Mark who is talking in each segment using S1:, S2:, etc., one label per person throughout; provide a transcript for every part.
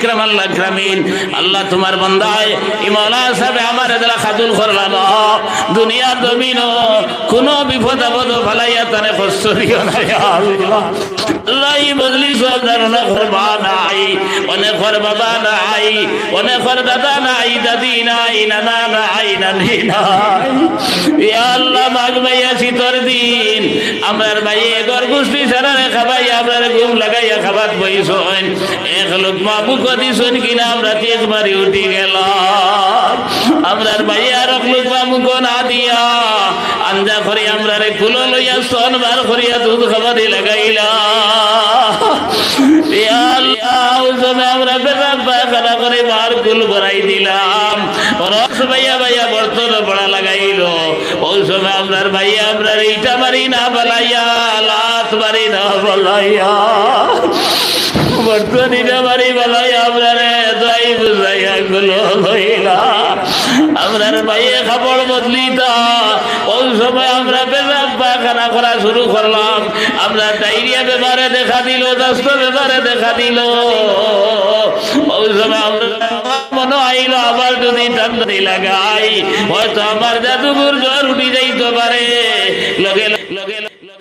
S1: ইকরাম আল্লাহ ইকরামিন। আল্লাহ তোমার বান্দায় ইমালা সাহেব আমার এদলা খাতুল করলাম দুনিয়ার জমিন কোন বিপদ আপদ ফালাইয়া তারে কষ্ট আল্লাহ বদলি সব ধারণা করবা নাই অনেকর বাবা নাই অনেকর দাদা নাই, দাদি নাই, নানা নাই, নানি নাই। আল্লাহ ভাইয়া শীতর দিন, আমার ভাই এগর গোষ্ঠী সারা খাবাই, আপনার ঘুম লাগাইয়া খাবার বইছেন এক লোক মা দিছেন কিনা, আমরা একবারই উঠি গেলাম। আমরার ভাইয়া আর এক লোক মা মুখ না দিয়া, আঞ্জা করে আমরা রে কুলো লইয়া সন বার করিয়া দুধ খাবারে লাগাইলা। আমরা বেজার করে বার কুল ভরাই দিলাম। রস ভাইয়া ভাইয়া পড়া লাগাইল। ওই সময় আপনার ভাইয়া আপনার ইটা মারি না বলাইয়া লাত মারি না বলাইয়া। বর্তমানে মারি বলাইয়া আপনারে দাই বুঝাইয়া গুলো লইলা। আপনার ভাইয়ে খাবার বদলি তো। ওই সময় আমরা পেশাব পায়খানা করা শুরু করলাম। আমরা ডাইরিয়া ব্যাপারে দেখা দিল, দস্ত ব্যাপারে দেখা দিল। ওই সময় আমরা মনে আইলো, আবার যদি টান্ডি লাগাই, হয়তো আমার জাদুঘর জ্বর উঠে যাইতে পারে। লগে লগে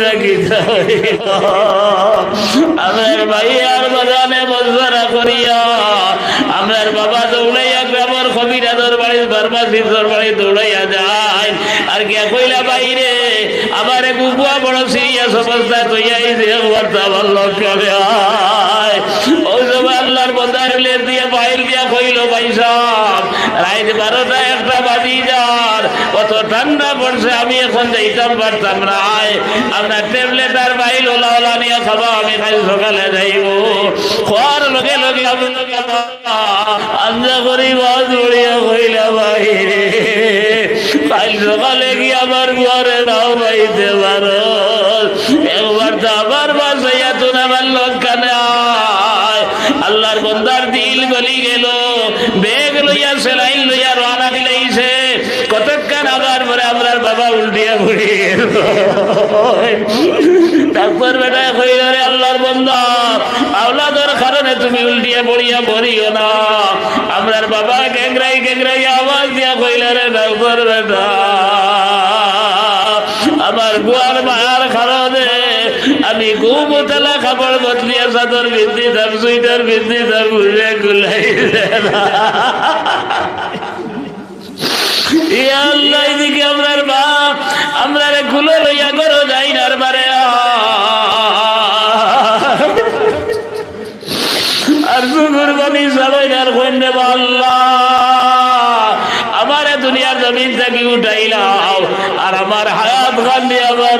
S1: থাকি আমার ভাই আর বাজানে বজরা করিয়া আমার বাবা দৌড়াইয়া গ্রামের কবিরাদর বাড়ি ফার্মাসির বাড়ি দৌড়াইয়া যায়। আর কে কইলা, বাইরে, আমার গুগুয়া বড় সিরিয়াস অবস্থা রাইত বারোটা একটা বাজি যাওয়ার কত ঠান্ডা পড়ছে, আমি এখন যাইতাম পারতাম রায় আপনার ট্যাবলেট আর বাইল ওলা ওলা নিয়ে খাব, আমি কাল সকালে যাইব। খোয়ার লগে আমি আঞ্জা করি বাজ উড়িয়া হইলা বাইরে কাল সকালে গিয়ে আমার ঘরে নাও বাইতে পারো একবার তো আবার বাসাইয়া তো আমার নেয় আল্লাহর বন্দার দিল গলি গেল, বেগ লইয়া সেলাইন লইয়া রানা দিলাইছে কতক্ষণ আবার পরে আমরা বাবা উল্টিয়া ঘুরি তারপর বেটা কইল রে আল্লাহর বন্দা, আওলাদের কারণে তুমি উল্টিয়া পড়িয়া পড়িও না। আমরার বাবা গেংরাই গেংরাই আওয়াজ দিয়া কইল রে ডাক্তার বেটা, আমার গুয়ার মায়ার কারণে আমি ঘুম তেলা খাবার বদলিয়া চাদর বৃদ্ধি দাম সুইটার বৃদ্ধি দাম ঘুরে গুলাই আল্লাহ, এদিকে বাপ আমরা গুলো লইয়া করো যাই না বারে আর আমার হায়াত আমার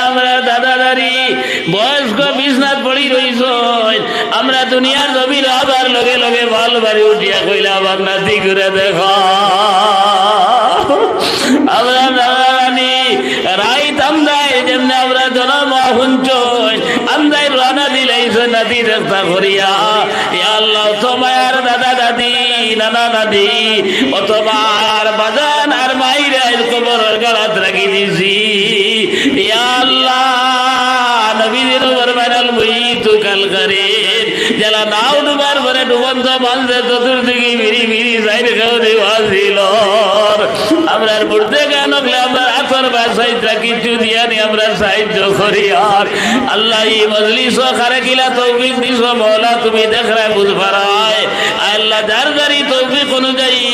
S1: আমরা আমরা দুনিয়ার জমিন আবার লগে লগে ভালো বাড়ি উঠিয়া কইলা আবার নাতি করে দেখ। আমরা রাইত আমদাই যেমনি আমরা জনম রানা নাতি চেষ্টা করিয়া আল্লাহ তোমার দাদা দাদি, নানা দাদি অতবার বাজান আর মাইরা কবর গলাত রাখি দিছি আল্লাহ, নবীদের বাইরাল বই কাল আল্লাহ এই মজলিস খারে কিলা তৌফিক তুমি দেখরা যারি তৌফিক অনুযায়ী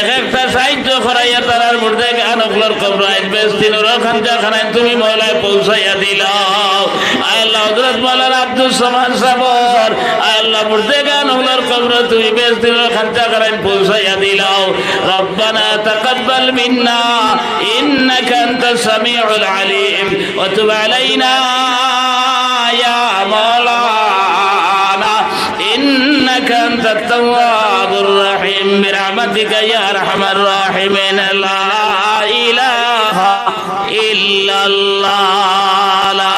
S1: এক একটা সাহায্য করাইয়া তারার মধ্যে গান অকলর কবরাইন বেশ দিন তুমি মৌলায় পৌঁছাইয়া দিলাও। আল্লাহ حضرت مولانا عبد الصمد صبور الله مرتقان ولر قبر توي بس دل خنتا قرين بوسا ربنا تقبل منا انك انت السميع العليم وتب علينا يا مولانا انك انت التواب الرحيم برحمتك يا ارحم الراحمين لا اله الا الله